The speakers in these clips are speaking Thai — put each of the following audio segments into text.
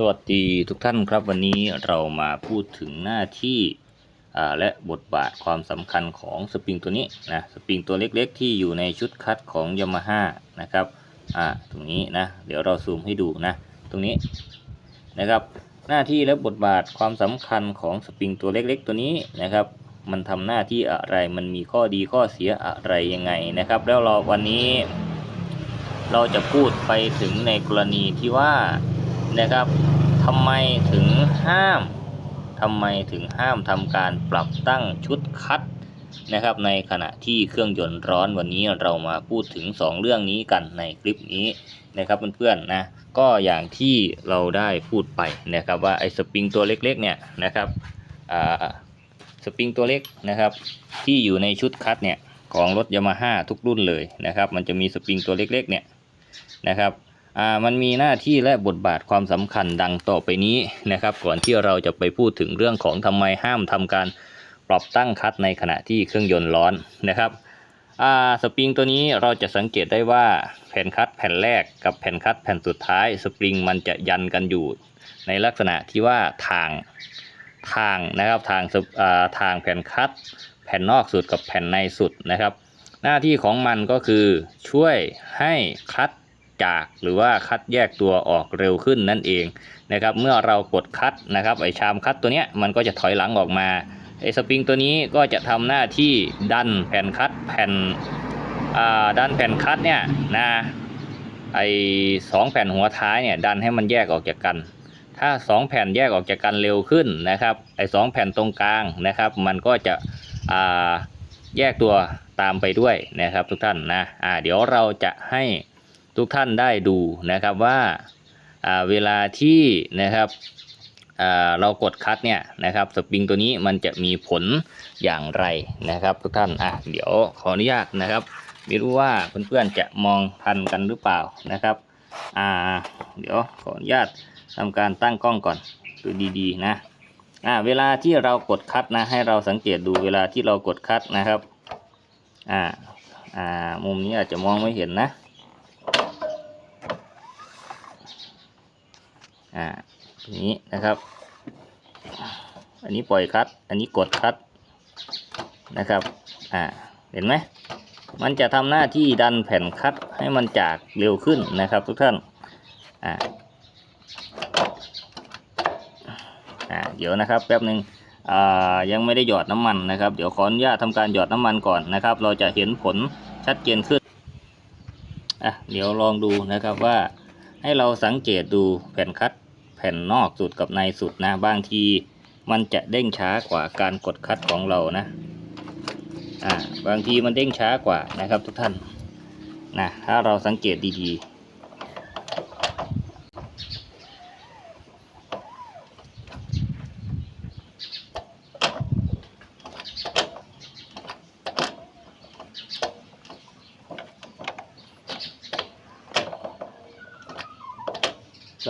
สวัสดีทุกท่านครับวันนี้เรามาพูดถึงหน้าที่และบทบาทความสำคัญของสปริงตัวนี้นะสปริงตัวเล็กๆ ที่อยู่ในชุดคัดของยามาฮ่านะครับอ่าตรงนี้นะเดี๋ยวเราซูมให้ดูนะตรงนี้นะครับหน้าที่และบทบาทความสำคัญของสปริงตัวเล็กๆ ตัวนี้นะครับมันทำหน้าที่อะไรมันมีข้อดีข้อเสียอะไรยังไงนะครับ แล้วเราวันนี้ เราจะพูดไปถึงในกรณีที่ว่า นะครับทำไมถึงห้ามทำไมถึงห้ามทำการปรับตั้งชุดคัดนะครับ ในขณะที่เครื่องยนต์ร้อนวันนี้เรามาพูดถึง 2 เรื่องนี้กันในคลิปนี้นะครับเพื่อนๆนะก็อย่างที่เราได้พูดไปนะครับว่าไอ้สปริงตัวเล็กๆเนี่ยนะครับอ่าสปริงตัวเล็กนะครับ ที่อยู่ในชุดคัดเนี่ยของรถยามาฮ่าทุกรุ่นเลยนะครับ มันจะมีสปริงตัวเล็กๆเนี่ยนะครับ อ่ามันมีหน้าที่และบทบาทความสำคัญดังต่อไปนี้นะครับ ก่อนที่เราจะไปพูดถึงเรื่องของทำไมห้ามทำการปรับตั้งคัดในขณะที่เครื่องยนต์ร้อนนะครับอ่าสปริงตัวนี้เราจะสังเกตได้ว่าแผ่นคัดแผ่นแรกกับแผ่นคัดแผ่นสุดท้าย สปริงมันจะยันกันอยู่ ในลักษณะที่ว่าทางทางนะครับทางสปอ่าทางแผ่นคัด แผ่นนอกสุดกับแผ่นในสุดนะครับ หน้าที่ของมันก็คือช่วยให้คัด จากหรือว่าคัดแยกตัวออกเร็วขึ้นนั่นเองนะครับเมื่อเรากดคัดนะครับไอชามคัดตัวเนี้ยมันก็จะถอยหลังออกมาไอสปริงตัวนี้ก็จะทำหน้าที่ดันแผ่นคัดแผ่นอ่าดันแผ่นคัดเนี่ยนะไอสองแผ่นหัวท้ายเนี่ยดันให้มันแยกออกจากกัน ถ้าสองแผ่นแยกออกจากกันเร็วขึ้นนะครับไอสองแผ่นตรงกลางนะครับ มันก็จะแยกตัวตามไปด้วยนะครับทุกท่านนะอ่าเดี๋ยวเราจะให้ ทุกท่านได้ดูนะครับว่าเวลาที่นะครับเรากดคัดเนี่ยนะครับสปริงตัวนี้มันจะมีผลอย่างไรนะครับ ทุกท่านอะเดี๋ยวขออนุญาตนะครับ ไม่รู้ว่าเพื่อนๆจะมองทันกันหรือเปล่านะครับอ่าเดี๋ยวขออนุญาตทำการตั้งกล้องก่อนดูดีๆนะอ่าเวลาที่เรากดคัดนะให้เราสังเกตดูเวลาที่เรากดคัดนะครับอ่าอ่ามุมนี้อาจจะมองไม่เห็นนะ อ่าตรงนี้นะครับ อันนี้ปล่อยคัดอันนี้กดคัดนะครับ อ่า เห็นไหม มันจะทำหน้าที่ดันแผ่นคัดให้มันจากเร็วขึ้นนะครับ ทุกท่าน อ่า อ่า เดี๋ยวนะครับแป๊บหนึ่งอ่า ยังไม่ได้หยอดน้ำมันนะครับ เดี๋ยวขออนุญาตทำการหยอดน้ำมันก่อนนะครับ เราจะเห็นผลชัดเจนขึ้น อะ เดี๋ยวลองดูนะครับว่าให้เราสังเกตดูแผ่นคัด แผ่นนอกสุดกับในสุดนะ บางทีมันจะเด้งช้ากว่าการกดคัดของเรานะ อ่า บางทีมันเด้งช้ากว่านะครับทุกท่าน นะ ถ้าเราสังเกตดีๆ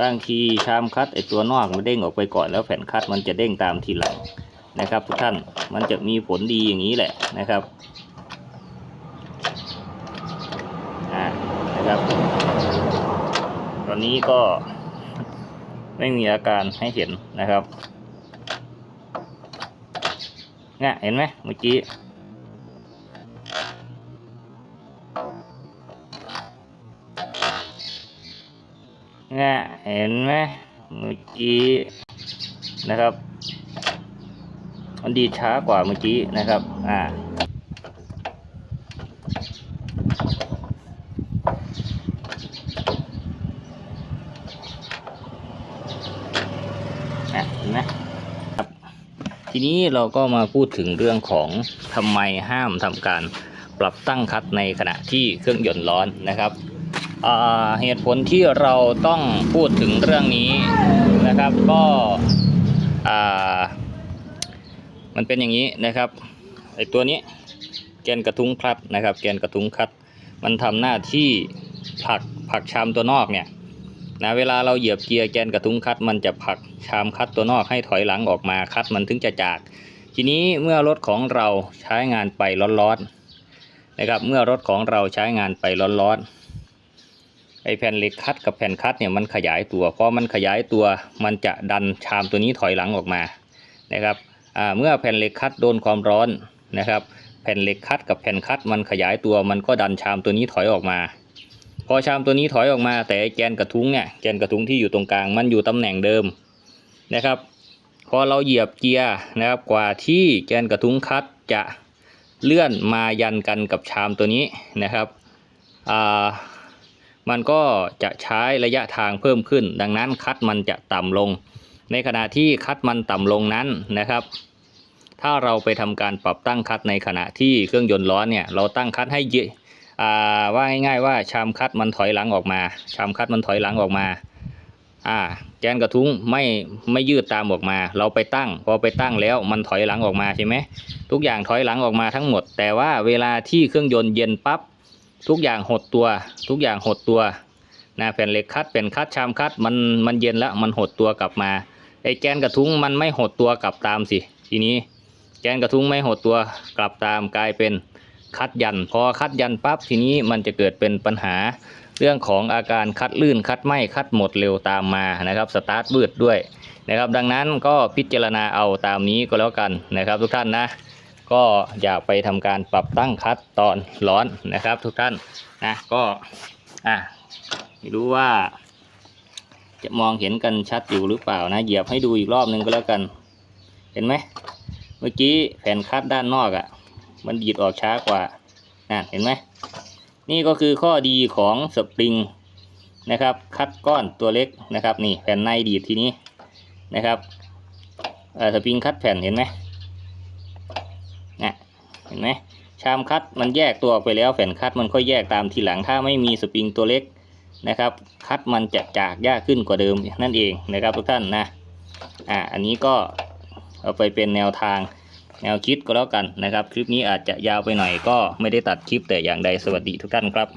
บางทีชามคัดไอตัวนอกมันเด้งออกไปก่อนแล้วแผ่นคัดมันจะเด้งตามทีหลังนะครับ ทุกท่านมันจะมีผลดีอย่างนี้แหละนะครับอ่านะครับ ตอนนี้ก็ไม่มีอาการให้เห็นนะครับเนี่ยเห็นไหมเมื่อกี้ เห็นไหมเมื่อกี้นะครับ มันดีช้ากว่าเมื่อกี้นะครับ อ่าอะเห็นไหมครับทีนี้เราก็มาพูดถึงเรื่องของทำไมห้ามทำการปรับตั้งคัดในขณะที่เครื่องยนต์ร้อนนะครับ เหตุผลที่เราต้องพูดถึงเรื่องนี้นะครับ ก็มันเป็นอย่างนี้นะครับไอตัวนี้แกนกระทุ้งคลัดนะครับ แกนกระทุ้งคัด มันทำหน้าที่ผลักผลักชามตัวนอกเนี่ยนะเวลาเราเหยียบเกียร์แกนกระทุ้งคัด มันจะผลักชามคัดตัวนอกให้ถอยหลังออกมาคัดมันถึงจะจาก ทีนี้เมื่อรถของเราใช้งานไปร้อนๆนะครับ เมื่อรถของเราใช้งานไปร้อนๆ ไอแผ่นเหล็กคัดกับแผ่นคัดเนี่ยมันขยายตัวพอมันขยายตัวมันจะดันชามตัวนี้ถอยหลังออกมานะครับเมื่อแผ่นเหล็กคัดโดนความร้อนนะครับ แผ่นเหล็กคัดกับแผ่นคัดมันขยายตัวมันก็ดันชามตัวนี้ถอยออกมา พอชามตัวนี้ถอยออกมา แต่แกนกระทุ้งเนี่ยแกนกระทุ้งที่อยู่ตรงกลางมันอยู่ตำแหน่งเดิมนะครับพอเราเหยียบเกียร์นะครับกว่าที่แกนกระทุ้งคัดจะเลื่อนมายันกันกับชามตัวนี้นะครับอ่า มันก็จะใช้ระยะทางเพิ่มขึ้น ดังนั้นคัดมันจะต่ำลง ในขณะที่คัดมันต่ำลงนั้นนะครับ ถ้าเราไปทำการปรับตั้งคัดในขณะที่เครื่องยนต์ร้อนเนี่ยเราตั้งคัดให้เยอ่าว่าง่ายๆว่าชามคัดมันถอยหลังออกมา ชามคัดมันถอยหลังออกมาอ่าแกนกระทุ้งไม่ไม่ยืดตามออกมา เราไปตั้ง พอไปตั้งแล้วมันถอยหลังออกมาใช่ไหมทุกอย่างถอยหลังออกมาทั้งหมด แต่ว่าเวลาที่เครื่องยนต์เย็นปั๊บ ทุกอย่างหดตัว ทุกอย่างหดตัวนะแผ่นเหล็กคัดแผ่นคัดชามคัดมันมันเย็นแล้วมันหดตัวกลับมาไอ้แกนกระทุ้งมันไม่หดตัวกลับตามสิทีนี้แกนกระทุ้งไม่หดตัวกลับตามกลายเป็นคัดยัน พอคัดยันปั๊บทีนี้มันจะเกิดเป็นปัญหาเรื่องของอาการคัดลื่นคัดไหมคัดหมดเร็วตามมานะครับสตาร์ทบืดด้วยนะครับดังนั้นก็พิจารณาเอาตามนี้ก็แล้วกันนะครับทุกท่านนะ ก็อย่าไปทำการปรับตั้งคัดตอนร้อนนะครับ ทุกท่านนะก็อะไม่รู้ว่า จะมองเห็นกันชัดอยู่หรือเปล่านะ เหยียบให้ดูอีกรอบหนึ่งก็แล้วกัน เห็นไหมเมื่อกี้แผ่นคัดด้านนอกอะ่ะ มันดีดออกช้ากว่านะเห็นไหมนี่ก็คือข้อดีของสปริงนะครับ คัดก้อนตัวเล็กนะครับ นี่แผ่นในดีดทีนี้นะครับสปริงคัดแผ่นเห็นไหม เห็นไหมชามคัดมันแยกตัวออกไปแล้วแผ่นคัดมันค่อยแยกตามทีหลังถ้าไม่มีสปริงตัวเล็กนะครับ คัดมันจะจากยากขึ้นกว่าเดิมนั่นเองนะครับทุกท่านนะอ่าอันนี้ก็เอาไปเป็นแนวทางแนวคิดก็แล้วกันนะครับ คลิปนี้อาจจะยาวไปหน่อยก็ไม่ได้ตัดคลิปแต่อย่างใดสวัสดีทุกท่านครับ